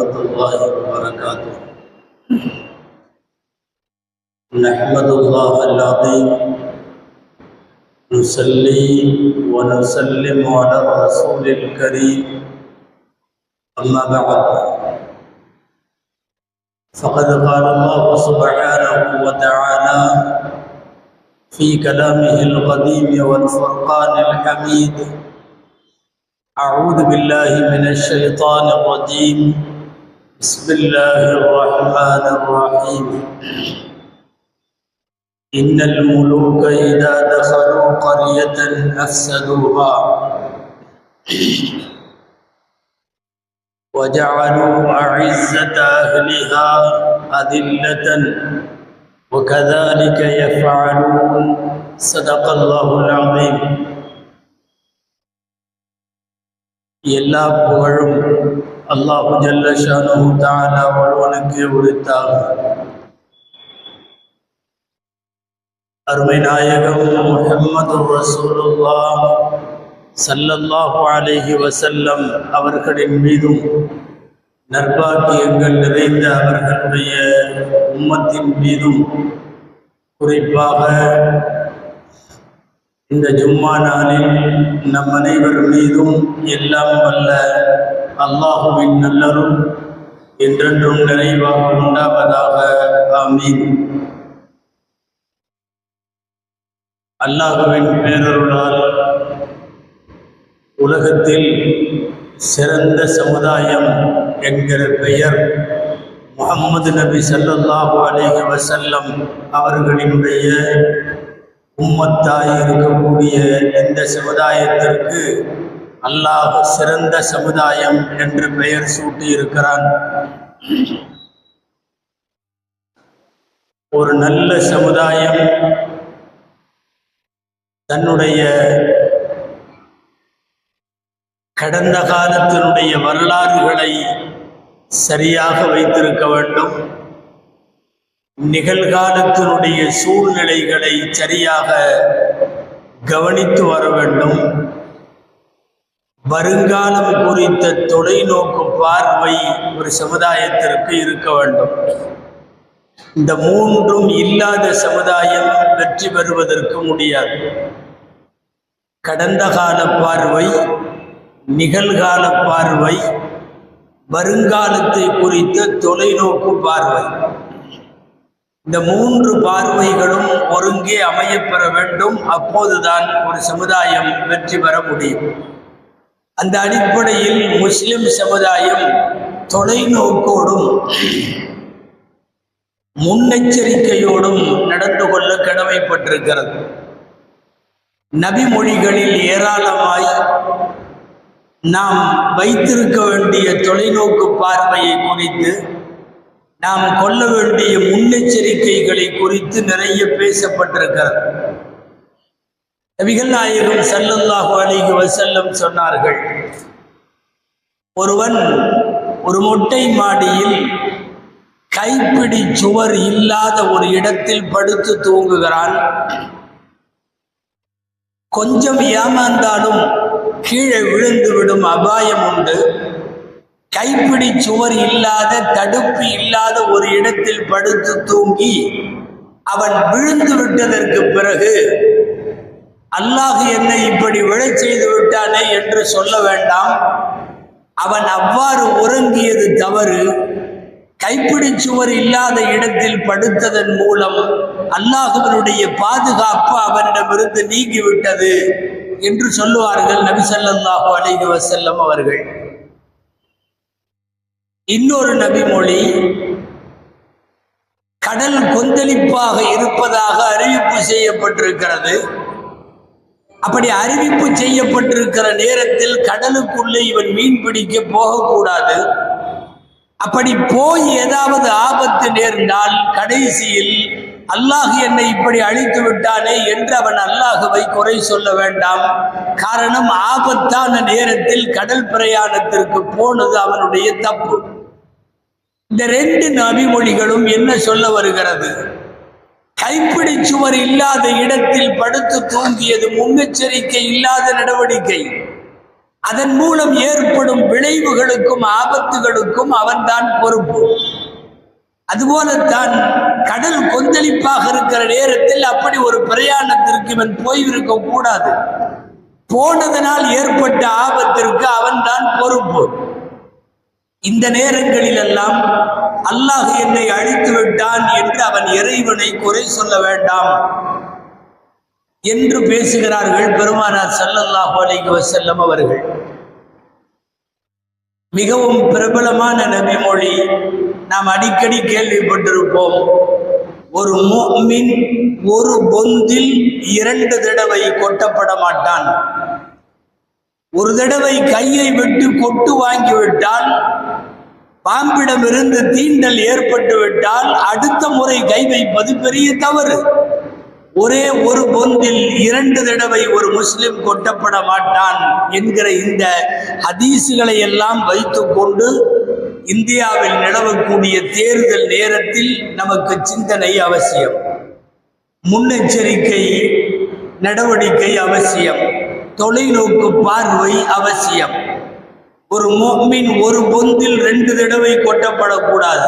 الله وبركاته. نحمد الله العظيم. نصلي ونسلم على الرسول الكريم. أما بعد. فقد قال الله سبحانه وتعالى في كلامه القديم والفرقان الحميد أعوذ بالله من الشيطان الرجيم. بسم الله الرحمن الرحيم إن الملوك إذا دخلوا قرية أفسدوها وجعلوا أعزة أهلها أذلة وكذلك يفعلون صدق الله العظيم எல்லா புகழும் அல்லாஹு ஜல்ல ஷானு தாலா ஒருவனுக்கு உரித்தாகும் அருமை நாயகம் முஹம்மது ரசூலுல்லா சல்லல்லாஹு அலைஹி வசல்லம் அவர்களின் மீதும் நற்பாக்கியங்கள் நிறைந்த அவர்களுடைய உம்மத்தின் மீதும் குறிப்பாக இந்த ஜும்மா நாளில் நம் அனைவர் மீதும் எல்லாம் வல்ல அல்லாஹுவின் நல்லரும் என்றென்றும் நிறைவாக உண்டாவதாக. ஆமீன். அல்லாஹுவின் பேரருளால் உலகத்தில் சிறந்த சமுதாயம் என்கிற பெயர் முகமது நபி சல்லாஹூ அலேஹி வசல்லம் அவர்களினுடைய உம்மத்தாய் இருக்கக்கூடிய இந்த சமுதாயத்திற்கு அல்லாஹ் சிறந்த சமுதாயம் என்று பெயர் சூட்டி இருக்கிறான் ஒரு நல்ல சமுதாயம் தன்னுடைய கடந்த காலத்தினுடைய வரலாறுகளை சரியாக வைத்திருக்க வேண்டும். நிகழ்காலத்தினுடைய சூழ்நிலைகளை சரியாக கவனித்து வர வேண்டும். வருங்காலம் குறித்த தொலைநோக்கு பார்வை ஒரு சமுதாயத்திற்கு இருக்க வேண்டும். இந்த மூன்றும் இல்லாத சமுதாயம் வெற்றி பெறுவதற்கு முடியாது. கடந்த கால பார்வை நிகழ்கால பார்வை வருங்காலத்தை குறித்த தொலைநோக்கு பார்வை. இந்த மூன்று பார்வைகளும் ஒருங்கே அமையப்பெற வேண்டும். அப்போதுதான் ஒரு சமுதாயம் வெற்றி பெற முடியும். அந்த அடிப்படையில் முஸ்லிம் சமுதாயம் தொலைநோக்கோடும் முன்னெச்சரிக்கையோடும் நடந்து கொள்ள கடமைப்பட்டிருக்கிறது. நபிமொழிகளில் ஏராளமாய் நாம் வைத்திருக்க வேண்டிய தொலைநோக்கு பார்வையை குறித்து நாம் கொள்ள வேண்டிய முன்னெச்சரிக்கைகளை குறித்து நிறைய பேசப்பட்டிருக்கிறது. நபிகள் நாயகம் சல்லல்லாஹு அலிஹி வசல்லம் சொன்னார்கள் ஒருவன் ஒரு மொட்டை மாடியில் கைப்பிடி சுவர் இல்லாத ஒரு இடத்தில் படுத்து தூங்குகிறான். கொஞ்சம் ஏமாந்தாலும் கீழே விழுந்து விடும் அபாயம் உண்டு. கைப்பிடி சுவர் இல்லாத தடுப்பு இல்லாத ஒரு இடத்தில் படுத்து தூங்கி அவன் விழுந்து விட்டதற்கு பிறகு அல்லாஹ் என்னை இப்படி விழை செய்து விட்டானே என்று சொல்ல வேண்டாம். அவன் அவ்வாறு உறங்கியது தவறு. கைப்பிடி சுவர் இல்லாத இடத்தில் படுத்ததன் மூலம் அல்லாஹுவனுடைய பாதுகாப்பு அவனிடமிருந்து நீங்கிவிட்டது என்று சொல்லுவார்கள் நபி அலைஹி வசல்லம் அவர்கள். இன்னொரு நபிமொழி கடல் கொந்தளிப்பாக இருப்பதாக அறிவிப்பு செய்யப்பட்டிருக்கிறது. அப்படி அறிவிப்பு செய்யப்பட்டிருக்கிற நேரத்தில் கடலுக்குள்ளே இவன் மீன் பிடிக்க போகக்கூடாது. அப்படி போய் ஏதாவது ஆபத்து நேர்ந்தால் கடைசியில் அல்லாஹ் என்னை இப்படி அழித்து விட்டானே என்று அவன் அல்லாஹுவை குறை சொல்ல வேண்டாம். காரணம் ஆபத்தான நேரத்தில் கடல் பிரயாணத்திற்கு போனது அவனுடைய தப்பு. இந்த ரெண்டு நபிமொழிகளும் என்ன சொல்ல வருகிறது? கைப்பிடி சுவர் இல்லாத இடத்தில் படுத்து தூங்கியது முன்னெச்சரிக்கை இல்லாத நடவடிக்கை. அதன் மூலம் ஏற்படும் விளைவுகளுக்கும் ஆபத்துகளுக்கும் அவன்தான் பொறுப்பு. அதுபோலத்தான் கடல் கொந்தளிப்பாக இருக்கிற நேரத்தில் அப்படி ஒரு பிரயாணத்திற்கு இவன் போயிருக்க கூடாது. போனதனால் ஏற்பட்ட ஆபத்திற்கு அவன்தான் பொறுப்பு. இந்த நேரங்களிலெல்லாம் அல்லாஹ் என்னை அழித்து விட்டான் என்று அவன் இறைவனை குறை சொல்ல வேண்டாம் என்று பேசுகிறார்கள் பெருமானார் சல்லல்லாஹு அலைஹி வசல்லம் அவர்கள். மிகவும் பிரபலமான நபிமொழி. நாம் அடிக்கடி கேள்விப்பட்டிருப்போம். ஒரு முஃமின் ஒரு பொந்தில் இரண்டு தடவை கொட்டப்பட மாட்டான். ஒரு தடவை கையை விட்டு கொட்டு வாங்கிவிட்டால் பாம்பிடமிருந்து தீண்டல் ஏற்பட்டு விட்டால் அடுத்த முறை கை வைப்பது பெரிய தவறு. ஒரே ஒரு பொந்தில் இரண்டு தடவை ஒரு முஸ்லிம் கொட்டப்பட மாட்டான் என்கிற இந்த ஹதீசுகளை எல்லாம் வைத்துக்கொண்டு இந்தியாவில் நிலவக்கூடிய தேர்தல் நேரத்தில் நமக்கு சிந்தனை அவசியம். முன்னெச்சரிக்கை நடவடிக்கை அவசியம். தொலைநோக்கு பார்வை அவசியம். ஒரு மோமின் ஒரு பொந்தில் ரெண்டு தடவை கொட்டப்படக்கூடாது.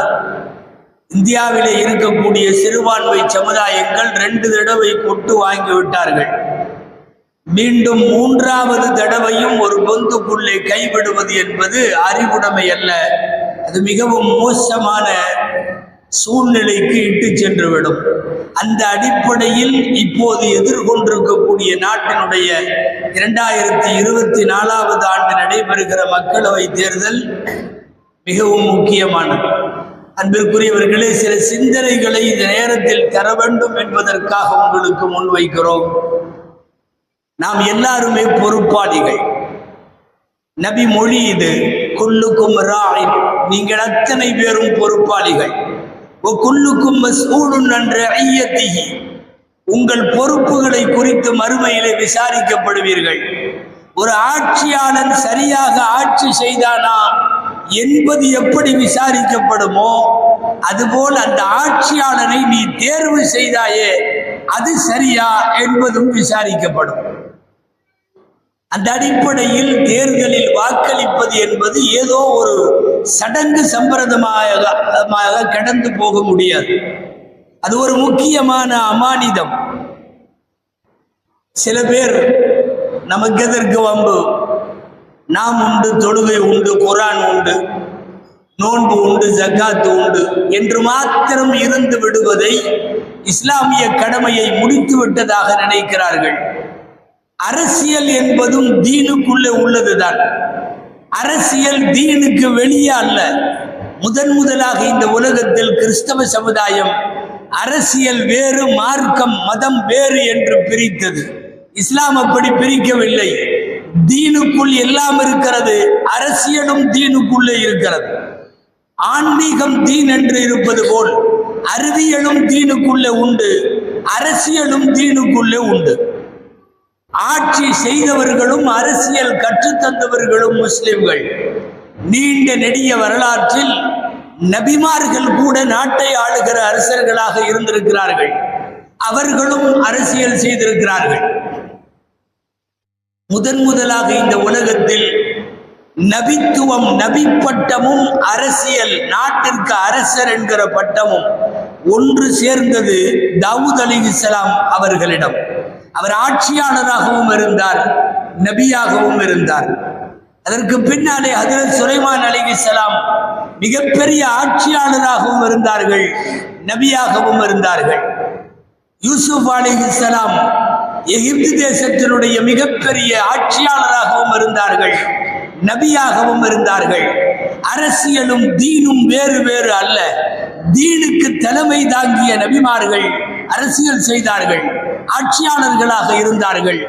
இந்தியாவிலே இருக்கக்கூடிய சிறுபான்மை சமுதாயங்கள் ரெண்டு தடவை கொட்டு வாங்கி விட்டார்கள். மீண்டும் மூன்றாவது தடவையும் ஒரு பொந்துக்குள்ளே கைவிடுவது என்பது அறிவுடைமை அல்ல. அது மிகவும் மோசமான சூழ்நிலைக்கு இட்டு சென்றுவிடும். அந்த அடிப்படையில் இப்போது எதிர்கொண்டிருக்கக்கூடிய நாட்டினுடைய இரண்டாயிரத்தி இருபத்தி நாலாவது ஆண்டு நடைபெறுகிற மக்களவை தேர்தல் மிகவும் முக்கியமானது. அன்பிற்குரியவர்களே சில சிந்தனைகளை இந்த நேரத்தில் தர வேண்டும் என்பதற்காக உங்களுக்கு முன்வைக்கிறோம் நாம் எல்லாருமே பொறுப்பாளிகள். நபி மொழி இது குல்லுக்கும் ராயின் நீங்கள் அத்தனை பேரும் பொறுப்பாளிகள். ஒ குல்லுக்கும் மஸ்ஊலுன் என்ற ஐயத்திகி உங்கள் பொறுப்புகளை குறித்து மறுமையிலே விசாரிக்கப்படுவீர்கள். ஒரு ஆட்சியாளன் சரியாக ஆட்சி செய்தானா? என்பது எப்படி விசாரிக்கப்படுமோ அதுபோல் அந்த ஆட்சியாளனை நீ தேர்வு செய்தாயே அது சரியா என்பதும் விசாரிக்கப்படும். அந்த அடிப்படையில் தேர்தலில் வாக்களிப்பது என்பது ஏதோ ஒரு சடங்கு சம்பிரதமாக கடந்து போக முடியாது. அது ஒரு முக்கியமான அமானிதம். சில பேர் நமக்கு எதற்கு வம்பு? நாம் உண்டு தொழுகை உண்டு குரான் உண்டு நோன்பு உண்டு ஜக்காத்து உண்டு என்று மாத்திரம் இருந்து விடுவதை இஸ்லாமிய கடமையை முடித்து விட்டதாக நினைக்கிறார்கள். அரசியல் என்பதும் தீனுக்குள்ளே உள்ளதுதான். அரசியல் தீனுக்கு வெளியே அல்ல. முதன் முதலாக இந்த உலகத்தில் கிறிஸ்தவ சமுதாயம் அரசியல் வேறு மார்க்கம் மதம் வேறு என்று பிரித்தது. இஸ்லாம் அப்படி பிரிக்கவில்லை. தீனுக்குள் எல்லாம் இருக்கிறது. அரசியலும் தீனுக்குள்ளே இருக்கிறது. ஆன்மீகம் தீன் என்று இருப்பது போல் அறிவியலும் தீனுக்குள்ளே உண்டு அரசியலும் தீனுக்குள்ளே உண்டு. ஆட்சி செய்தவர்களும் அரசியல் கற்றுத்தந்தவர்களும் முஸ்லிம்கள். நீண்ட நெடிய வரலாற்றில் நபிமார்கள் கூட நாட்டை ஆளுகிற அரசர்களாக இருந்திருக்கிறார்கள். அவர்களும் அரசியல் செய்திருக்கிறார்கள். முதன் முதலாக இந்த உலகத்தில் நபித்துவம் நபி பட்டமும் அரசியல் நாட்டிற்கு அரசர் என்கிற பட்டமும் ஒன்று சேர்ந்தது தாவூத் அலி இஸ்லாம் அவர்களிடம். அவர் ஆட்சியாளராகவும் இருந்தார் நபியாகவும் இருந்தார். அதற்கு பின்னாலே அதில் சுலைமான் அலிகி சலாம் மிகப்பெரிய ஆட்சியாளராகவும் இருந்தார்கள் நபியாகவும் இருந்தார்கள். யூசுப் அலிகி சலாம் எகிப்து தேசத்தினுடைய மிகப்பெரிய ஆட்சியாளராகவும் இருந்தார்கள் நபியாகவும் இருந்தார்கள். அரசியலும் தீனும் வேறு வேறு அல்ல தீனுக்கு தலைமை தாங்கிய நபிமார்கள் அரசியல் செய்தார்கள். ஆட்சியாளர்களாக இருந்தார்கள்.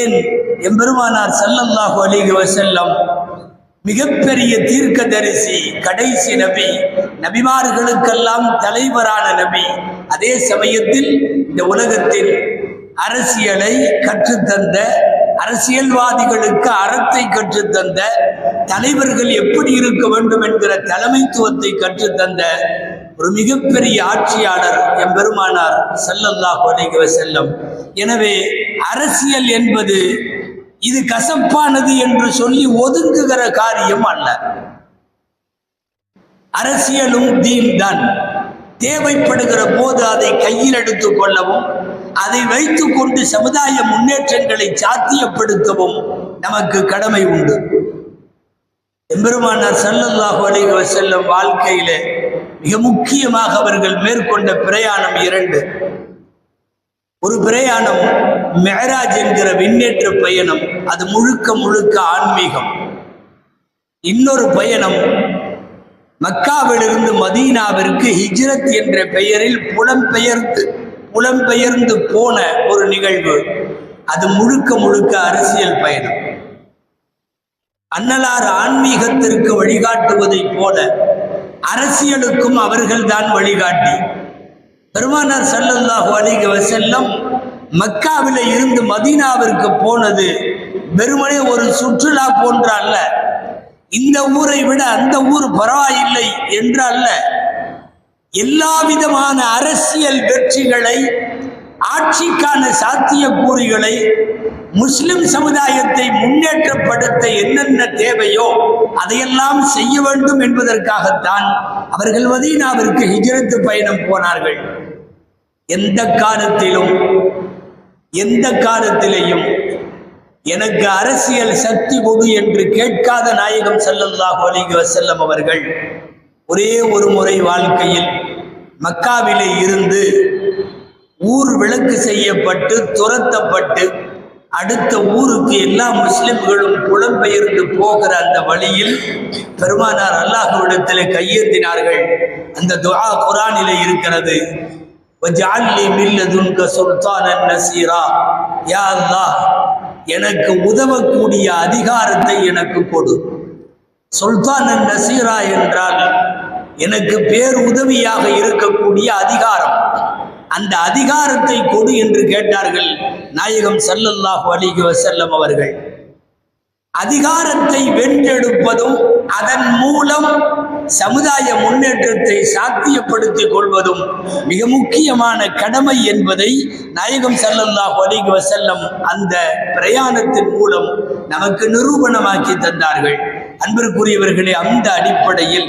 ஏன்? எம்பெருமானார் செல்லல்லாஹு அலைஹி வசல்லம் மிகப்பெரிய தீர்க்க தரிசி கடைசி நபி நபிமார்களுக்கெல்லாம் தலைவரான நபி. அதே சமயத்தில் இந்த உலகத்தில் அரசியலை கற்றுத்தந்த அரசியல்வாதிகளுக்கு அறத்தை கற்றுத்தந்த தலைவர்கள் எப்படி இருக்க வேண்டும் என்கிற தலைமைத்துவத்தை கற்றுத்தந்த ஒரு மிகப்பெரிய ஆட்சியாளர் எம்பெருமானார் ஸல்லல்லாஹு அலைஹி செல்லும் எனவே அரசியல் என்பது இது கசப்பானது என்று சொல்லி ஒதுங்குகிற காரியம் அல்ல. அரசியலும் தீன் தான் தேவைப்படுகிற போது அதை கையில் எடுத்துக் கொள்ளவும் அதை வைத்துக் கொண்டு சமுதாய முன்னேற்றங்களை சாத்தியப்படுத்தவும் நமக்கு கடமை உண்டு. எம்பெருமானார் ஸல்லல்லாஹு அலைஹி வஸல்லம் வாழ்க்கையிலே மிக முக்கியமாக அவர்கள் மேற்கொண்ட பிரயாணம் இரண்டு. ஒரு பிரயாணம் மெஹராஜ் என்கிற விண்ணேற்ற பயணம் அது முழுக்க முழுக்க ஆன்மீகம். இன்னொரு பயணம் மக்காவிலிருந்து மதீனாவிற்கு ஹிஜ்ரத் என்ற பெயரில் புலம்பெயர்ந்து புலம்பெயர்ந்து போன ஒரு நிகழ்வு. அது முழுக்க முழுக்க அரசியல் பயணம். அன்னலார் ஆன்மீகத்திற்கு வழிகாட்டுவதைப் போல அரசியலுக்கும் அவர்கள்தான் வழிகாட்டி. பெருமானார் சல்லல்லாஹு அலிக வசல்லம் மக்காவில் இருந்து மதீனாவிற்கு போனது வெறுமனே ஒரு சுற்றுலா போன்ற அல்ல. இந்த ஊரை விட அந்த ஊர் பரவாயில்லை என்று அல்ல. எல்லா விதமான அரசியல் வெற்றிகளை ஆட்சிக்கான சாத்தியக்கூறுகளை முஸ்லிம் சமுதாயத்தை முன்னேற்றப்படுத்த என்னென்ன தேவையோ அதையெல்லாம் செய்ய வேண்டும் என்பதற்காகத்தான் அவர்கள் மதீனாவிற்கு ஹிஜரத்து பயணம் போனார்கள். எந்த காலத்திலும் எந்த காலத்திலேயும் எனக்கு அரசியல் சக்தி கொடு என்று கேட்காத நாயகம் ஸல்லல்லாஹு அலைஹி வசல்லம் அவர்கள் ஒரே ஒரு முறை வாழ்க்கையில் மக்காவிலே இருந்து ஊர் விளக்கு செய்யப்பட்டு துரத்தப்பட்டு அடுத்த ஊருக்கு எல்லா முஸ்லிம்களும் புலம்பெயர்ந்து போகிற அந்த வழியில் பெருமானார் அல்லாஹுவிடத்தில் கையேந்தினார்கள். அந்த துஆ குர்ஆனிலே இருக்கிறது சுல்தானன் நசீரா. யா எனக்கு உதவக்கூடிய அதிகாரத்தை எனக்கு கொடு. சுல்தானன் நசீரா என்றால் எனக்கு பேர் உதவியாக இருக்கக்கூடிய அதிகாரம். அந்த அதிகாரத்தை கொடு என்று கேட்டார்கள் நாயகம் சல்லல்லாஹு அலிகி வசல்லம் அவர்கள். அதிகாரத்தை வென்றெடுப்பதும் அதன் மூலம் சமுதாய முன்னேற்றத்தை சாத்தியப்படுத்திக் கொள்வதும் மிக முக்கியமான கடமை என்பதை நாயகம் ஸல்லல்லாஹு அலைஹி வசல்லம் அந்த பிரயாணத்தின் மூலம் நமக்கு நிரூபணமாக்கி தந்தார்கள். அன்பிற்குரியவர்களே அந்த அடிப்படையில்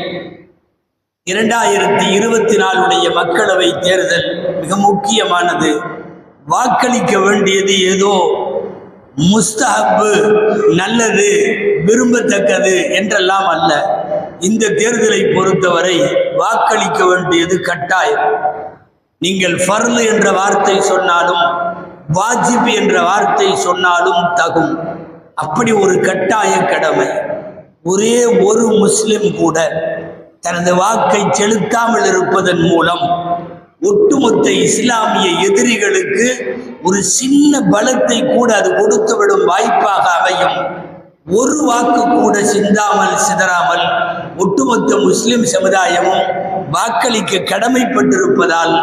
இரண்டாயிரத்தி இருபத்தி நாலுடைய மக்களவை தேர்தல் மிக முக்கியமானது. வாக்களிக்க வேண்டியது ஏதோ முஸ்தஹப்பு நல்லது விரும்பத்தக்கது என்றெல்லாம் அல்ல. இந்த தேர்தலை பொறுத்தவரை வாக்களிக்க வேண்டியது கட்டாயம். நீங்கள் ஃபர்லு என்ற வார்த்தை சொன்னாலும் வாஜிப் என்ற வார்த்தை சொன்னாலும் தகும். அப்படி ஒரு கட்டாய கடமை. ஒரே ஒரு முஸ்லிம் கூட தனது வாக்கை செலுத்தாமல் இருப்பதன் மூலம் ஒட்டுமொத்த இஸ்லாமிய எதிரிகளுக்கு ஒரு சின்ன பலத்தை கூட அது கொடுத்துவிடும் வாய்ப்பாக அமையும். ஒரு வாக்கு கூட சிந்தாமல் சிதறாமல் ஒட்டுமொத்த முஸ்லிம் சமுதாயமும் வாக்களிக்க கடமைப்பட்டிருப்பதால்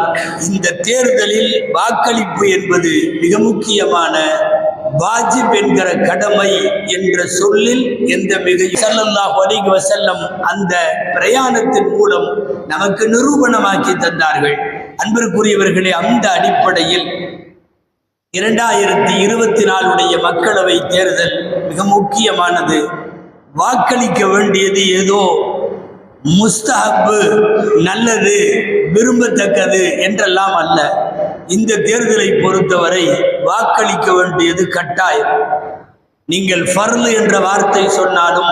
இந்த தேர்தலில் வாக்களிப்பு என்பது மிக முக்கியமான வாஜிப் என்கிற கடமை என்ற சொல்லில் எந்த மிக ஸல்லல்லாஹு அலைஹி வஸல்லம் அந்த பிரயாணத்தின் மூலம் நமக்கு நிரூபணமாக்கி தந்தார்கள். அன்பிற்குரியவர்களே அந்த அடிப்படையில் இரண்டாயிரத்தி இருபத்தி நாலுடைய மக்களவை தேர்தல் மிக முக்கியமானது. வாக்களிக்க வேண்டியது ஏதோ முஸ்தஹப்பு நல்லது விரும்பத்தக்கது என்றெல்லாம் அல்ல. இந்த தேர்தலை பொறுத்தவரை வாக்களிக்க வேண்டியது கட்டாயம். நீங்கள் ஃபர்லு என்ற வார்த்தை சொன்னாலும்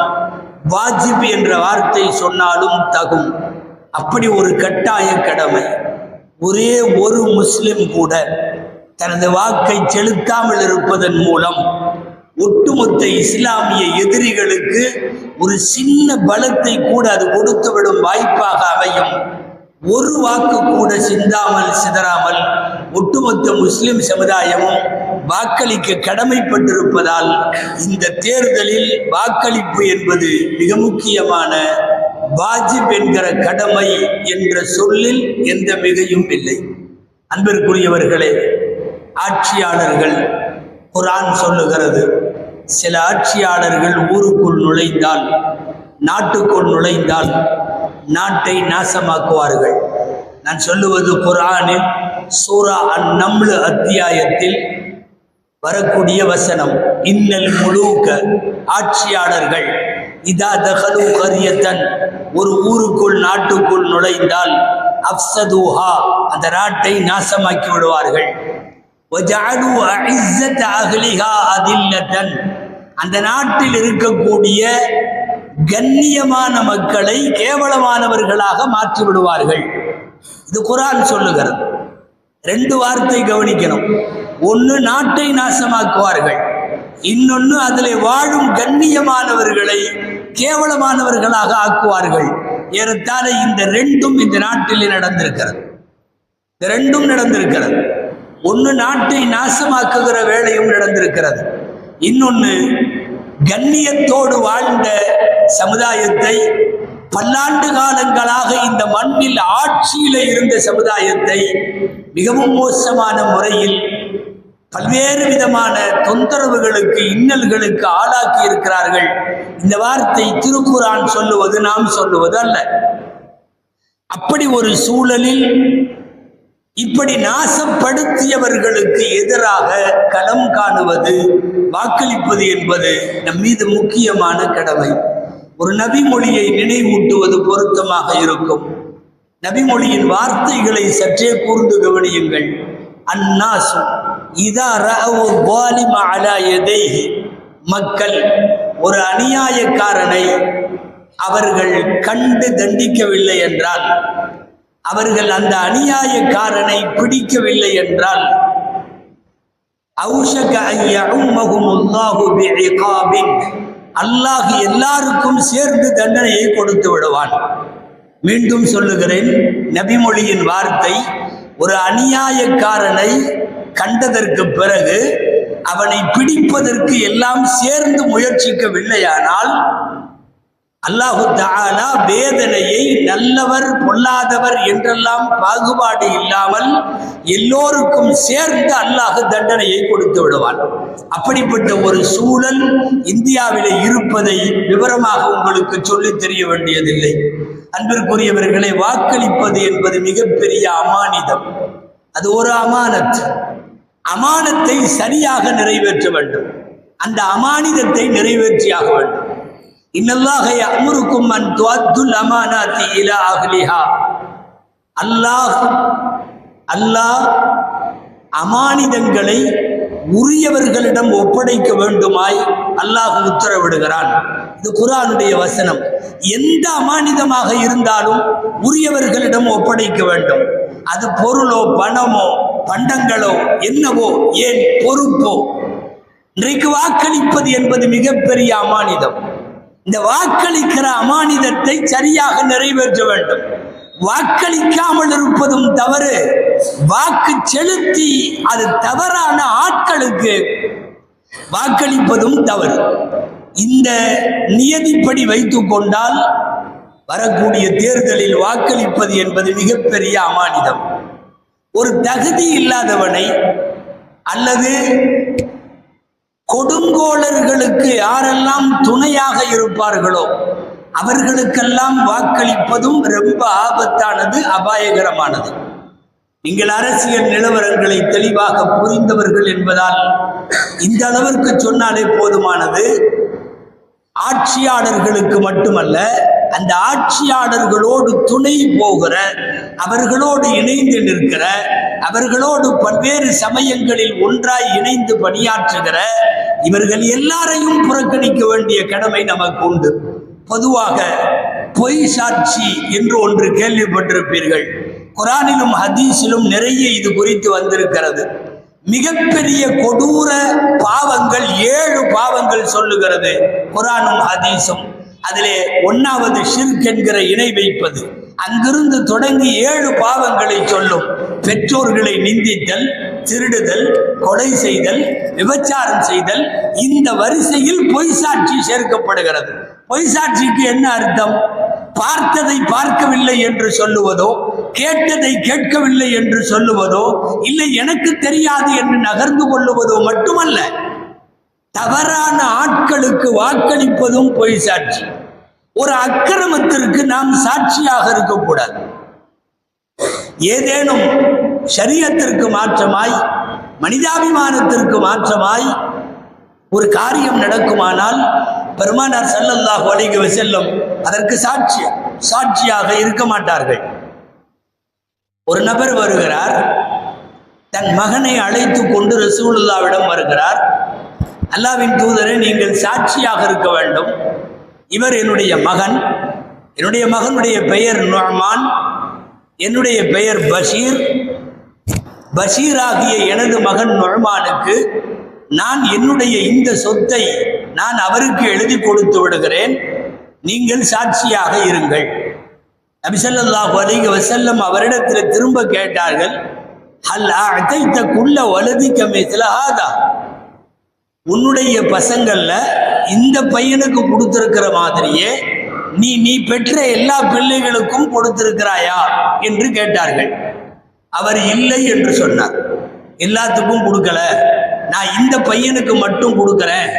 வாஜிப் என்ற வார்த்தை சொன்னாலும் தகும். அப்படி ஒரு கட்டாய கடமை. ஒரே ஒரு முஸ்லிம் கூட தனது வாக்கை செலுத்தாமல் இருப்பதன் மூலம் ஒட்டுமொத்த இஸ்லாமிய எதிரிகளுக்கு ஒரு சின்ன பலத்தை கூட அது கொடுத்துவிடும் வாய்ப்பாக அமையும். ஒரு வாக்கு கூட சிந்தாமல் சிதறாமல் ஒட்டுமொத்த முஸ்லிம் சமுதாயமும் வாக்களிக்க கடமைப்பட்டிருப்பதால் இந்த தேர்தலில் வாக்களிப்பு என்பது மிக முக்கியமான வாஜிப் என்கிற கடமை என்ற சொல்லில் எந்த மிகையும் இல்லை. அன்பிற்குரியவர்களே ஆட்சியாளர்கள் குரான் சொல்லுகிறது சில ஆட்சியாளர்கள் ஊருக்குள் நுழைந்தால் நாட்டுக்குள் நுழைந்தால் நாட்டை நாசமாக்குவார்கள். நான் சொல்லுவது குரானில் சூரா அந்நம்லு அத்தியாயத்தில் வரக்கூடிய வசனம் இன்னல் முழுக்க ஆட்சியாளர்கள் இதா தகலு கரியத்தன் ஒரு ஊருக்குள் நாட்டுக்குள் நுழைந்தால் அப்சதுஹா அந்த நாட்டை நாசமாக்கி விடுவார்கள் அதில்லத்தன் அந்த நாட்டில் இருக்கக்கூடிய கண்ணியமான மக்களை கேவலமானவர்களாக மாற்றி விடுவார்கள் இது குரான் சொல்லுகிறது. ரெண்டு வார்த்தை கவனிக்கணும். ஒன்று நாட்டை நாசமாக்குவார்கள். இன்னொன்று அதில் வாழும் கண்ணியமானவர்களை கேவலமானவர்களாக ஆக்குவார்கள். ஏறத்தாழ இந்த ரெண்டும் இந்த நாட்டில் நடந்திருக்கிறது. இந்த ரெண்டும் நடந்திருக்கிறது. ஒன்று நாட்டை நாசமாக்குகிற வேலையும் நடந்திருக்கிறது. இன்னொன்று கண்ணியத்தோடு வாழ்ந்த சமுதாயத்தை பல்லாண்டு காலங்களாக இந்த மண்ணில் ஆட்சியில் இருந்த சமுதாயத்தை மிகவும் மோசமான முறையில் பல்வேறு விதமான தொந்தரவுகளுக்கு இன்னல்களுக்கு ஆளாக்கி இருக்கிறார்கள். இந்த வார்த்தை திருக்குறான் சொல்லுவது நாம் சொல்லுவது அல்ல. அப்படி ஒரு சூழலில் இப்படி நாசப்படுத்தியவர்களுக்கு எதிராக களம் காணுவது வாக்களிப்பது என்பது நம் மீது முக்கியமான கடமை. ஒரு நபிமொழியை நினைவூட்டுவது பொருத்தமாக இருக்கும். நபிமொழியின் வார்த்தைகளை சற்றே கூர்ந்து கவனியுங்கள். அந்நாசு இதா ரஅவு மக்கள் ஒரு அநியாயக்காரனை அவர்கள் கண்டு தண்டிக்கவில்லை என்றால் அவர்கள் அந்த அநியாயக்காரனை பிடிக்கவில்லை என்றால் அவுஷக அல்லாஹ் எல்லாருக்கும் சேர்ந்து தண்டனையை கொடுத்து விடுவான். மீண்டும் சொல்லுகிறேன் நபிமொழியின் வார்த்தை ஒரு அநியாயக்காரனை கண்டதற்கு பிறகு அவனை பிடிப்பதற்கு எல்லாம் சேர்ந்து முயற்சிக்கவில்லையானால் அல்லாஹு தாலா வேதனையை நல்லவர் பொல்லாதவர் என்றெல்லாம் பாகுபாடு இல்லாமல் எல்லோருக்கும் சேர்ந்து அல்லாஹு தண்டனையை கொடுத்து விடுவான். அப்படிப்பட்ட ஒரு சூழல் இந்தியாவிலே இருப்பதை விவரமாக உங்களுக்கு சொல்லித் தெரிய வேண்டியதில்லை. அன்பிற்குரியவர்களை வாக்களிப்பது என்பது மிகப்பெரிய அமானிதம். அது ஒரு அமானத். அமானத்தை சரியாக நிறைவேற்ற வேண்டும். அந்த அமானிதத்தை நிறைவேற்றியாக வேண்டும். இன்னல்லாக அமருக்கும் அன் துவாத்துல் அமானாத்தி இலா அஹ்லிஹா. அல்லாஹ் அல்லாஹ் அமானிதங்களை உரியவர்களிடம் ஒப்படைக்க வேண்டுமாய் அல்லாஹ் உத்தரவிடுகிறான். இது குரானுடைய வசனம். எந்த அமானிதமாக இருந்தாலும் உரியவர்களிடம் ஒப்படைக்க வேண்டும். அது பொருளோ பணமோ பண்டங்களோ என்னவோ ஏன் பொறுப்போ. இன்றைக்கு வாக்களிப்பது என்பது மிகப்பெரிய அமானிதம். இந்த வாக்களிக்கிற அமானிதத்தை சரியாக நிறைவேற்ற வேண்டும். வாக்களிக்காமல் இருப்பதும் தவறு. வாக்கு செலுத்தி அது தவறான ஆட்களுக்கு வாக்களிப்பதும் தவறு. இந்த நியதிப்படி வைத்து கொண்டால் வரக்கூடிய தேர்தலில் வாக்களிப்பது என்பது மிகப்பெரிய அமானிதம். ஒரு தகுதி இல்லாதவனை அல்லது கொடுங்கோளர்களுக்கு யாரெல்லாம் துணையாக இருப்பார்களோ அவர்களுக்கெல்லாம் வாக்களிப்பதும் ரொம்ப ஆபத்தானது அபாயகரமானது. நீங்கள் அரசியல் நிலவரங்களை தெளிவாக புரிந்தவர்கள் என்பதால் இந்த அளவிற்கு சொன்னாலே போதுமானது. ஆட்சியாளர்களுக்கு மட்டுமல்ல அந்த ஆட்சியாளர்களோடு துணை போகிற அவர்களோடு இணைந்து நிற்கிற அவர்களோடு பல்வேறு சமயங்களில் ஒன்றாய் இணைந்து பணியாற்றுகிற இவர்கள் எல்லாரையும் புறக்கணிக்க வேண்டிய கடமை நமக்கு உண்டு. பொதுவாக பொய் சாட்சி என்று ஒன்று கேள்விப்பட்டிருப்பீர்கள். குரானிலும் ஹதீஸிலும் நிறைய இது குறித்து வந்திருக்கிறது. மிகப்பெரிய கொடூர பாவங்கள் ஏழு பாவங்கள் சொல்லுகிறது குரானும் ஹதீஸும். அதிலே ஒன்னாவது ஷிர்க் என்கிற இணை வைப்பது. அங்கிருந்து தொடங்கி ஏழு பாவங்களை சொல்லும். பெற்றோர்களை நிந்தித்தல் திருடுதல் கொலை செய்தல் விபச்சாரம் செய்தல் இந்த வரிசையில் பொய் சாட்சி சேர்க்கப்படுகிறது. பொய் சாட்சிக்கு என்ன அர்த்தம்? பார்த்ததை பார்க்கவில்லை என்று சொல்லுவதோ கேட்டதை கேட்கவில்லை என்று சொல்லுவதோ இல்லை எனக்கு தெரியாது என்று நகர்ந்து கொள்ளுவதோ மட்டுமல்ல தவறான ஆட்களுக்கு வாக்களிப்பதும் பொய் சாட்சி. ஒரு அக்கிரமத்திற்கு நாம் சாட்சியாக இருக்கக்கூடாது. ஏதேனும் சரியத்திற்கு மாற்றமாய் மனிதாபிமானத்திற்கு மாற்றமாய் ஒரு காரியம் நடக்குமானால் பெருமானார் ஸல்லல்லாஹு அலைஹி செல்லும் அதற்கு சாட்சி சாட்சியாக இருக்க மாட்டார்கள். ஒரு நபர் வருகிறார் தன் மகனை அழைத்து கொண்டு ரசூலுல்லாவிடம் வருகிறார் அல்லாவின் தூதரை நீங்கள் சாட்சியாக இருக்க வேண்டும். இவர் என்னுடைய மகன். என்னுடைய மகனுடைய பெயர் நுஅமான். என்னுடைய பெயர் பஷீர். பஷீராகிய எனது மகன் நுழமானுக்கு நான் என்னுடைய இந்த சொத்தை நான் அவருக்கு எழுதி கொடுத்து விடுகிறேன். நீங்கள் சாட்சியாக இருங்கள். நபிசல்லாஹு அலிக வசல்லம் அவரிடத்தில் திரும்ப கேட்டார்கள் ஹல் அத்தைத்த குள்ள வலதிக்க மிஸ்ல ஆதா உன்னுடைய பசங்கள்ல இந்த பையனுக்கு கொடுத்திருக்கிற மாதிரியே நீ நீ பெற்ற எல்லா பிள்ளைகளுக்கும் கொடுத்திருக்கிறாயா என்று கேட்டார்கள். அவர் இல்லை என்று சொன்னார். எல்லாத்துக்கும் கொடுக்கல. நான் இந்த பையனுக்கு மட்டும் கொடுக்கிறேன்.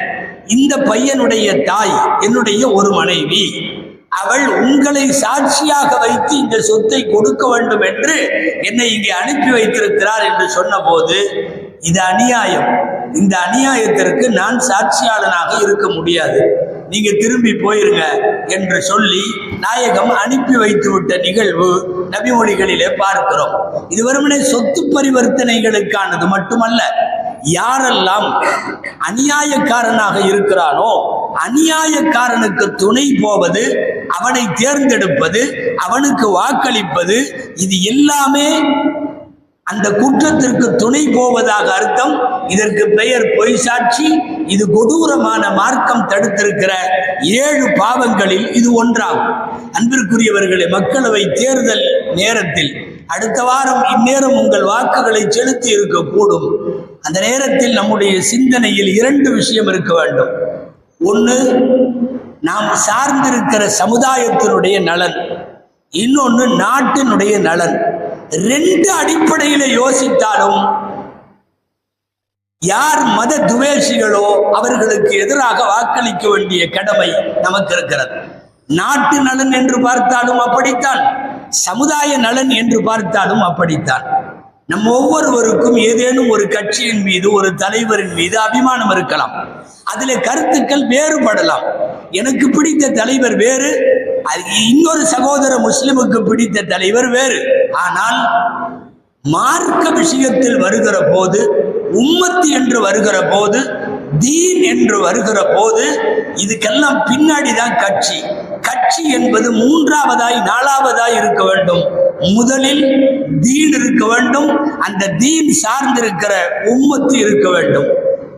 இந்த பையனுடைய தாய் என்னுடைய ஒரு மனைவி. அவள் உங்களை சாட்சியாக வைத்து இந்த சொத்தை கொடுக்க வேண்டும் என்று என்னை இங்கே அனுப்பி வைத்திருக்கிறார் என்று சொன்னபோது இது அநியாயம். இந்த அநியாயத்திற்கு நான் சாட்சியாளனாக இருக்க முடியாது. நீங்க திரும்பி போயிருங்க என்று சொல்லி நாயகம் அனுப்பி வைத்துவிட்ட நிகழ்வு நபிமொழிகளிலே பார்க்கிறோம். இது வெறுமனே சொத்து பரிவர்த்தனைகளுக்கானது மட்டுமல்ல யாரெல்லாம் அநியாயக்காரனாக இருக்கிறானோ அநியாயக்காரனுக்கு துணை போவது அவனை தேர்ந்தெடுப்பது அவனுக்கு வாக்களிப்பது இது எல்லாமே அந்த குற்றத்திற்கு துணை போவதாக அர்த்தம். இதற்கு பெயர் பொய் சாட்சி. இது கொடூரமான மார்க்கம் தடுத்திருக்கிற ஏழு பாவங்களில் இது ஒன்றாகும். அன்பிற்குரியவர்களே மக்களவை தேர்தல் நேரத்தில் அடுத்த வாரம் இந்நேரம் உங்கள் வாக்குகளை செலுத்தி இருக்கக்கூடும். அந்த நேரத்தில் நம்முடைய சிந்தனையில் இரண்டு விஷயம் இருக்க வேண்டும். ஒன்று நாம் சார்ந்திருக்கிற சமுதாயத்தினுடைய நலன். இன்னொன்று நாட்டினுடைய நலன். ரெண்டு அடிப்படையில யோசித்தாலும் யார் மத துவேஷிகளோ அவர்களுக்கு எதிராக வாக்களிக்க வேண்டிய கடமை நமக்கு இருக்கிறது. நாட்டு நலன் என்று பார்த்தாலும் அப்படித்தான் சமுதாய நலன் என்று பார்த்தாலும் அப்படித்தான். நம் ஒவ்வொருவருக்கும் ஏதேனும் ஒரு கட்சியின் மீது ஒரு தலைவரின் மீது அபிமானம் இருக்கலாம். அதில் கருத்துக்கள் வேறுபடலாம். எனக்கு பிடித்த தலைவர் வேறு அது இன்னொரு சகோதர முஸ்லிமுக்கு பிடித்த தலைவர் வேறு. ஆனால் மார்க்க விஷயத்தில் வருகிற போது உம்மத்து என்று வருகிற போது தீன் என்று வருகிற போது இதுக்கெல்லாம் பின்னாடி தான் கட்சி. கட்சி என்பது மூன்றாவதாய் நாலாவதாய் இருக்க வேண்டும். முதலில் தீன் இருக்க வேண்டும். அந்த தீன் சார்ந்திருக்கிற உம்மத்து இருக்க வேண்டும்.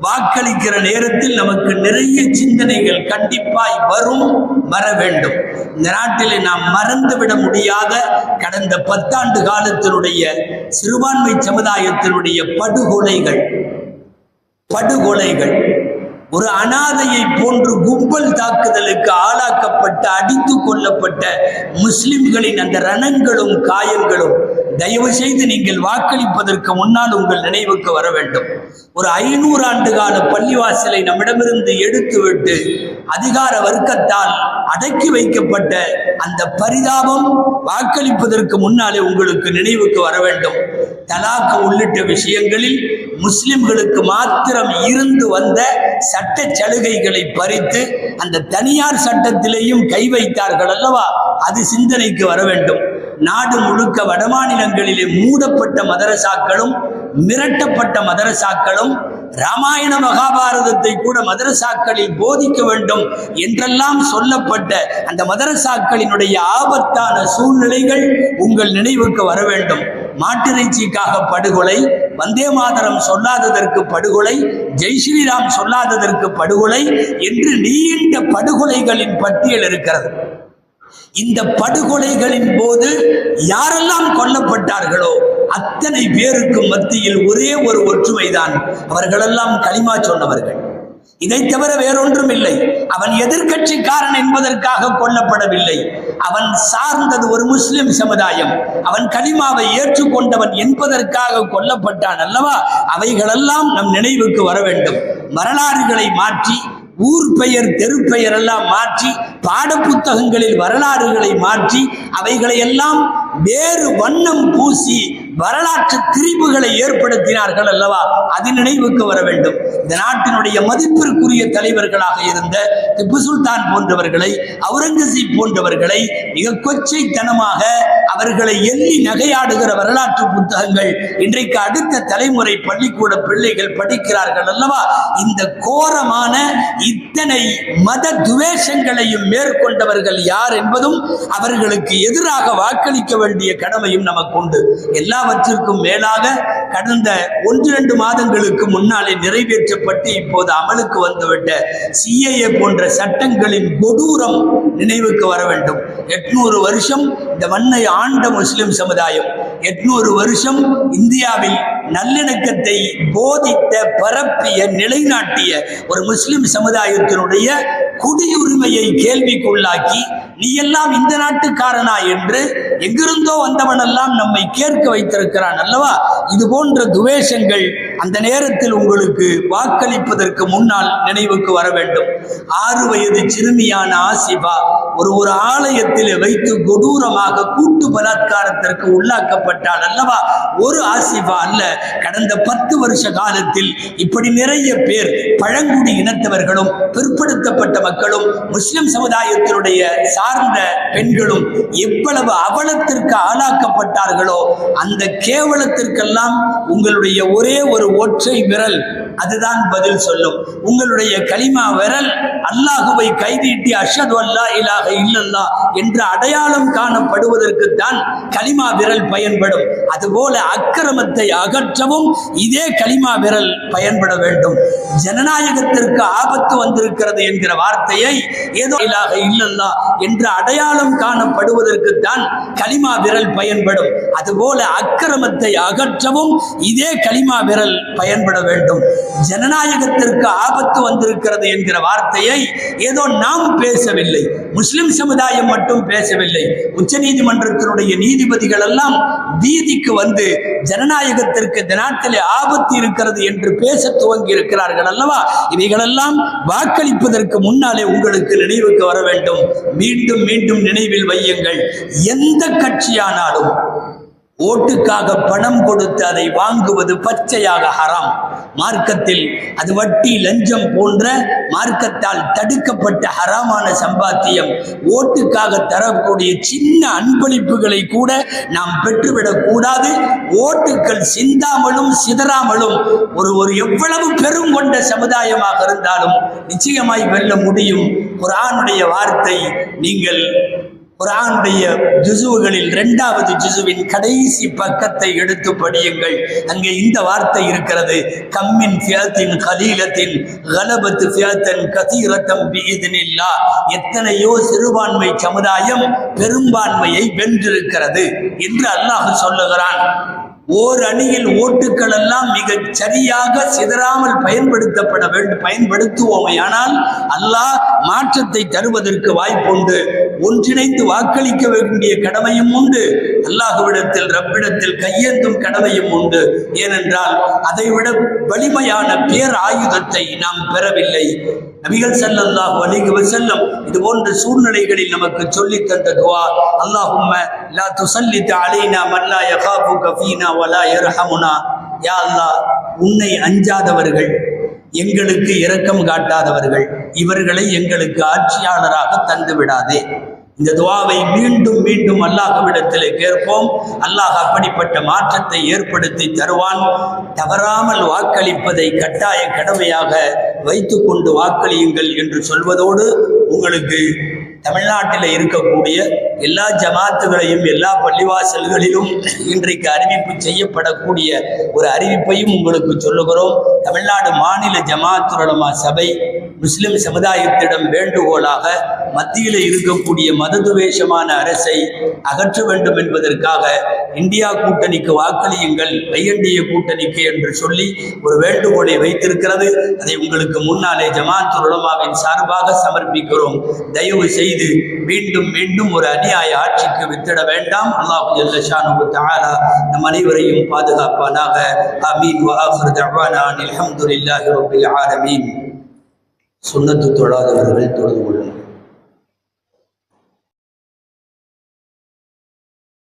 வாக்களிக்கிற நேரத்தில் நமக்கு நிறைய சிந்தனைகள் கண்டிப்பாய் வரும் வர வேண்டும். இந்த நாட்டிலே நாம் மறந்துவிட முடியாத கடந்த பத்தாண்டு காலத்தினுடைய சிறுபான்மை சமுதாயத்தினுடைய படுகொலைகள் படுகொலைகள். ஒரு அனாதையை போன்று கும்பல் தாக்குதலுக்கு ஆளாக்கப்பட்ட அடித்து கொல்லப்பட்ட முஸ்லிம்களின் அந்த ரணங்களும் காயங்களும் தயவு செய்து நீங்கள் வாக்களிப்பதற்கு முன்னால் உங்கள் நினைவுக்கு வர வேண்டும். ஒரு ஐநூறு ஆண்டு கால பள்ளிவாசலை நம்மிடமிருந்து எடுத்துவிட்டு அதிகார வர்க்கத்தால் அடக்கி வைக்கப்பட்ட அந்த பரிதாபம் வாக்களிப்பதற்கு முன்னாலே உங்களுக்கு நினைவுக்கு வர வேண்டும். தலாக்கு உள்ளிட்ட விஷயங்களில் முஸ்லிம்களுக்கு மாத்திரம் இருந்து வந்த சட்ட சலுகைகளை பறித்து அந்த தனியார் சட்டத்திலேயும் கை வைத்தார்கள் அல்லவா? அது சிந்தனைக்கு வர வேண்டும். நாடு முழுக்க வடமாநிலங்களிலே மூடப்பட்ட மதரசாக்களும் மிரட்டப்பட்ட மதரசாக்களும் ராமாயண மகாபாரதத்தை கூட மதரசாக்களில் போதிக்க வேண்டும் என்றெல்லாம் சொல்லப்பட்ட அந்த மதரசாக்களினுடைய ஆபத்தான சூழ்நிலைகள் உங்கள் நினைவுக்கு வர வேண்டும். மாட்டிறைச்சிக்காக படுகொலை வந்தே மாதரம் சொல்லாததற்கு படுகொலை ஜெய் ஸ்ரீராம் சொல்லாததற்கு படுகொலை என்று நீண்ட படுகொலைகளின் பட்டியல் இருக்கிறது. இந்த படுகொலைகளின் போது யாரெல்லாம் கொல்லப்பட்டார்களோ அத்தனை பேருக்கும் மத்தியில் ஒரே ஒரு ஒற்றுமைதான் அவர்களெல்லாம் களிமா சொன்னவர்கள். இதை தவிர வேறொன்றும் இல்லை அவன் எதிர்க்கட்சிக்காரன் என்பதற்காக கொல்லப்படவில்லை. அவன் சார்ந்தது ஒரு முஸ்லிம் சமுதாயம். அவன் கலிமாவை ஏற்றுக்கொண்டவன் என்பதற்காக கொல்லப்பட்டான் அல்லவா? அவைகளெல்லாம் நம் நினைவுக்கு வர வேண்டும். வரலாறுகளை மாற்றி ஊர் பெயர் தெரு பெயர் எல்லாம் மாற்றி பாடப்புத்தகங்களில் வரலாறுகளை மாற்றி அவைகளை எல்லாம் வேறு வண்ணம் பூசி வரலாற்று திரிவுகளை ஏற்படுத்தினார்கள் அல்லவா? அது நினைவுக்கு வர வேண்டும். இந்த நாட்டினுடைய மதிப்பிற்குரிய தலைவர்களாக இருந்த திப்பு சுல்தான் போன்றவர்களை அவுரங்கசீப் போன்றவர்களை மிக கொச்சைத்தனமாக அவர்களை எண்ணி நகையாடுகிற வரலாற்று புத்தகங்கள் இன்றைக்கு அடுத்த தலைமுறை பள்ளிக்கூட பிள்ளைகள் படிக்கிறார்கள் அல்லவா? இந்த கோரமான இத்தனை மத துவேஷங்களையும் மேற்கொண்டவர்கள் யார் என்பதும் அவர்களுக்கு எதிராக வாக்களிக்க வேண்டிய கடமையும் நமக்கு உண்டு. எல்லாவற்றிற்கும் மேலாக கடந்த ஒன்று இரண்டு மாதங்களுக்கு முன்னாலே நிறைவேற்றப்பட்டு இப்போது அமலுக்கு வந்துவிட்ட சிஏஏ போன்ற சட்டங்களின் கொடூரம் நினைவுக்கு வர வேண்டும். எட்நூறு வருஷம் இந்த மண்ணை ஆண்ட முஸ்லிம் சமுதாயம் எட்நூறு வருஷம் இந்தியாவில் நல்லிணக்கத்தை போதித்த பரப்பிய நிலைநாட்டிய ஒரு முஸ்லிம் சமுதாயத்தினுடைய குடியுரிமையை கேள்விக்குள்ளாக்கி நீ எல்லாம் இந்த நாட்டுக்காரனா? என்று எங்கிருந்தோ வந்தவனெல்லாம் நம்மை கேட்க வைத்திருக்கிறான் அல்லவா? இது போன்ற துவேஷங்கள் அந்த நேரத்தில் உங்களுக்கு வாக்களிப்பதற்கு முன்னால் நினைவுக்கு வர வேண்டும். ஆறு வயது சிறுமியான ஆசிபா ஒரு ஒரு ஆலயத்தில் வைத்து கொடூரமாக கூட்டு பலாத்காரத்திற்கு உள்ளாக்கப்பட்டால் அல்லவா? ஒரு ஆசிபா அல்ல. கடந்த பத்து வருஷ காலத்தில் இப்படி நிறைய பேர் பழங்குடி இனத்தவர்களும் பிற்படுத்தப்பட்ட மக்களும் முஸ்லிம் சமுதாயத்தினுடைய சார்ந்த பெண்களும் எவ்வளவு அவலத்திற்கு ஆளாக்கப்பட்டார்களோ அந்த கேவலத்திற்கெல்லாம் உங்களுடைய ஒரே ஒரு ஒற்றை விரல் அதுதான் பதில் சொல்லும். உங்களுடைய கலிமா விரல் அல்லாஹுவை கைதீட்டி அஷது அல்லா இலாக இல்லல்லா என்ற அடையாளம் காணப்படுவதற்குத்தான் களிமா கலிமா விரல் பயன்படும். அதுபோல அக்கிரமத்தை அகற்றவும் இதே கலிமா விரல் பயன்பட வேண்டும். ஜனநாயகத்திற்கு ஆபத்து வந்திருக்கிறது என்கிற வார்த்தையை ஏதோ இலாக இல்லல்லா என்ற அடையாளம் காணப்படுவதற்குத்தான் களிமா கலிமா விரல் பயன்படும். அதுபோல அக்கிரமத்தை அகற்றவும் இதே கலிமா விரல் பயன்பட வேண்டும். ஜனநாயகத்திற்கு ஆபத்து வந்திருக்கிறது என்கிற வார்த்தையை ஏதோ நாம் பேசவில்லை. முஸ்லிம் சமுதாயம் மட்டும் பேசவில்லை. உச்சநீதிமன்றத்தினுடைய நீதிபதிகள் எல்லாம் வீதிக்கு வந்து ஜனநாயகத்திற்கு தினாத்திலே ஆபத்து இருக்கிறது என்று பேச துவங்கி இருக்கிறார்கள் அல்லவா? இவைகளெல்லாம் வாக்களிப்பதற்கு முன்னாலே உங்களுக்கு நினைவுக்கு வர வேண்டும். மீண்டும் மீண்டும் நினைவில் வையுங்கள். எந்த கட்சியானாலும் ஓட்டுக்காக பணம் கொடுத்து அதை வாங்குவது பச்சையாக ஹராம். மார்க்கத்தில் அது வட்டி லஞ்சம் போன்ற மார்க்கத்தால் தடுக்கப்பட்ட ஹராமான சம்பாத்தியம் ஓட்டுக்காக தரக்கூடிய சின்ன அன்பளிப்புகளை கூட நாம் பெற்றுவிடக்கூடாது ஓட்டுக்கள் சிந்தாமலும் சிதறாமலும் ஒரு ஒரு எவ்வளவு பெரும் கொண்ட சமுதாயமாக இருந்தாலும் நிச்சயமாய் வெல்ல முடியும். குரானுடைய வார்த்தை நீங்கள் குரானுடைய ஜிசுவுகளில் இரண்டாவது ஜுசுவின் கடைசி பக்கத்தை எடுத்து படியுங்கள். அங்கே இந்த வார்த்தை இருக்கிறது. கம்மின் ஃபியத்தின் கலீலத்தின் கலபத்து ஃபியத்தன் கதீரத்தம் பீதனில்லா எத்தனையோ சிறுபான்மை சமுதாயம் பெரும்பான்மையை வென்றிருக்கிறது என்று அல்லாஹ் சொல்லுகிறான். ஓர் அணியில் ஓட்டுக்கள் எல்லாம் மிக சரியாக சிதறாமல் பயன்படுத்தப்பட வேண்டும் பயன்படுத்துவோமே. ஆனால் அல்லாஹ் மாற்றத்தை தருவதற்கு வாய்ப்புண்டு. ஒன்றிணைந்து வாக்களிக்க வேண்டிய கடமையும் உண்டு. அல்லாஹுவிடத்தில் ரப்பிடத்தில் கையேந்தும் கடமையும் உண்டு. ஏனென்றால் அதைவிட வலிமையான பேர் ஆயுதத்தை நாம் பெறவில்லை. நபிகள் செல்லல்லாஹ் அலைஹி செல்லம் இது போன்ற சூழ்நிலைகளில் நமக்கு சொல்லித் தந்த துவா அல்லாஹும்ம லா துசல்லித் அலைனா மல்லா லா யகாஃபுக ஃபீனா வலா யர்ஹமுனா. யா அல்லாஹ் உன்னை அஞ்சாதவர்கள் எங்களுக்கு இரக்கம் காட்டாதவர்கள் இவர்களை எங்களுக்கு ஆட்சியாளராக தந்து விடாதே. இந்த துவாவை மீண்டும் மீண்டும் அல்லாஹ்விடத்திலே கேட்போம். அல்லாஹ் அப்படிப்பட்ட மாற்றத்தை ஏற்படுத்தி தருவான். தவறாமல் வாக்களிப்பதை கட்டாய கடமையாக வைத்துக்கொண்டு வாக்களியுங்கள் என்று சொல்வதோடு உங்களுக்கு தமிழ்நாட்டில் இருக்கக்கூடிய எல்லா ஜமாத்துகளையும் எல்லா பள்ளிவாசல்களிலும் இன்றைக்கு அறிவிப்பு செய்யப்படக்கூடிய ஒரு அறிவிப்பையும் உங்களுக்கு சொல்லுகிறோம். தமிழ்நாடு மாநில ஜமாத்துரலமா சபை முஸ்லிம் சமுதாயத்திடம் வேண்டுகோளாக மத்தியில் இருக்கக்கூடிய மததுவேஷமான அரசை அகற்ற வேண்டும் என்பதற்காக இந்தியா கூட்டணிக்கு வாக்களியுங்கள் ஐஎன்டிஏ கூட்டணிக்கு என்று சொல்லி ஒரு வேண்டுகோளை வைத்திருக்கிறது. அதை உங்களுக்கு முன்னாலே ஜமாத் உலமாவின் சார்பாக சமர்ப்பிக்கிறோம். தயவு செய்து மீண்டும் மீண்டும் ஒரு அநியாய ஆட்சிக்கு வித்திட வேண்டாம். அல்லாஹு ஜல்லஷானு தஆலா நம் அனைவரையும் பாதுகாப்பானாக. அமீன் வஹாஃபர் தஹ்வானான் அலமதுல்லாஹி அனில் ஆலமீன். சுண்ணத்து தொழாதவர்கள் தொழுது கொள்ளும்